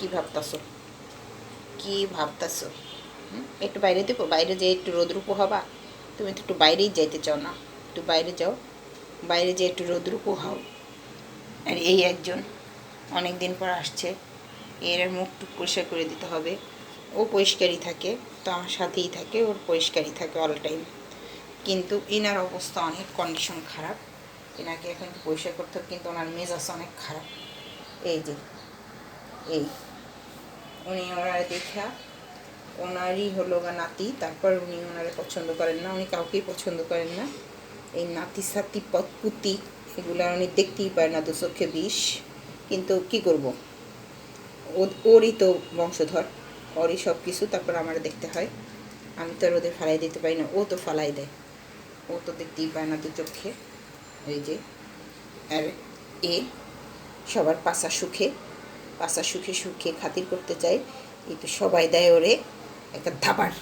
কি ভাবতাছো? কি ভাবতাছো? একটু বাইরে দেবো, বাইরে যেয়ে একটু রোদ্রুপো হবা। তুমি তো একটু বাইরেই যাইতে চাও না। একটু বাইরে যাও। বাইরে যেয়ে একটু রোদ্রুপো হও। আর এই একজন অনেক দিন পর আসছে। এর মুখ টুক পরিষ্কার করে দিতে হবে। ও পরিষ্কারই থাকে, তো আমার সাথেই থাকে, ওর পরিষ্কারই থাকে অল টাইম কিন্তু এনার অবস্থা অনেক কন্ডিশন খারাপ। এনাকে এখন পরিষ্কার করতে হবে, কিন্তু ওনার মেজাজ অনেক খারাপ। এই যে, এই। উনি ওনারা দেখা, ওনারই হলো গা নাতি, তারপর উনি ওনারা পছন্দ করেন না, উনি কাউকেই পছন্দ করেন না। এই নাতি, সাতি পতপুতি এগুলো উনি দেখতেই পায় না, দু চোখে বিষ। কিন্তু কি করব? ওরই তো বংশধর, ওরই সব কিছু তারপর আমার দেখতে হয়। আমি তো আর ওদের ফালাই দিতে পারি না, ও তো ফালাই দেয়। ও তো দেখতেই পায় না দু চোখে। এই যে, আর এ সবার পাশা সুখে। পাশা সুখে সুখে খাতির করতে চাই। কিন্তু সবাই দেয় ওরে একটা ধাবার